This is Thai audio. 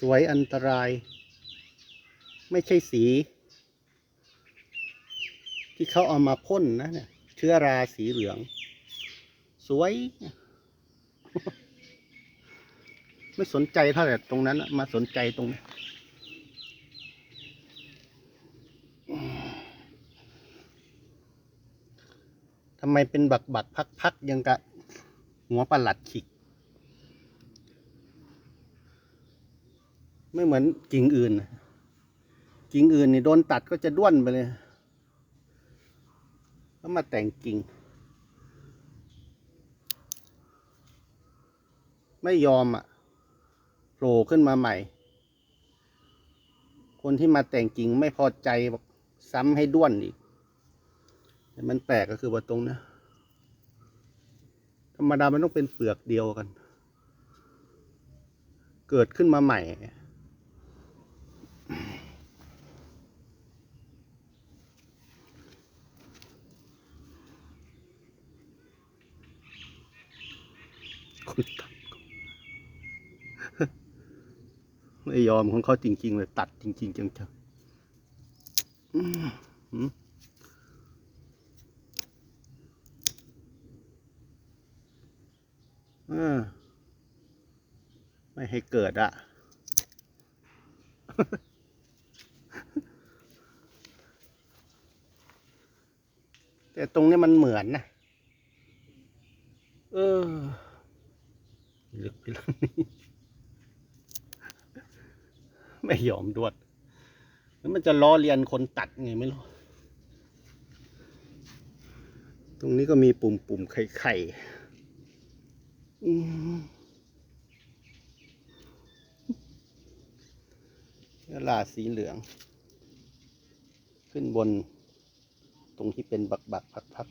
สวยอันตราย ไม่ใช่สี ที่เขาเอามาพ่นนะเนี่ยเชื้อราสีเหลือง สวย ไม่สนใจเท่าไหร่ตรงนั้นมาสนใจตรงนี้ทำไมเป็นบักบักพักพักยังกะหัวปลาหลัดขิก ไม่เหมือนกิ่งอื่น กิ่งอื่นนี่โดนตัดก็จะด้วนไปเลย แล้วมาแต่งกิ่ง ไม่ยอมอะโผล่ขึ้นมาใหม่ คนที่มาแต่งกิ่งไม่พอใจบอกซ้ำให้ด้วนอีกแต่มันแปลกก็คือว่าตรงนี้ยธรรมดามันต้องเป็นเปลือกเดียวกัน เกิดขึ้นมาใหม่ คนตัดไม่ยอมของเขาจริง ๆ เลย ตัดจริง ๆ จังๆไม่ให้เกิดอะแต่ตรงนี้มันเหมือนนะ เออ ลึกไปแล้วนี่ไม่ยอมดวดแล้วมันจะล้อเลียนคนตัดไงไม่รู้ ตรงนี้ก็มีปุ่มปุ่มๆไข่ไข่ๆเนื้อลาสีเหลือง ขึ้นบนตรงที่เป็นบักบักพักพัก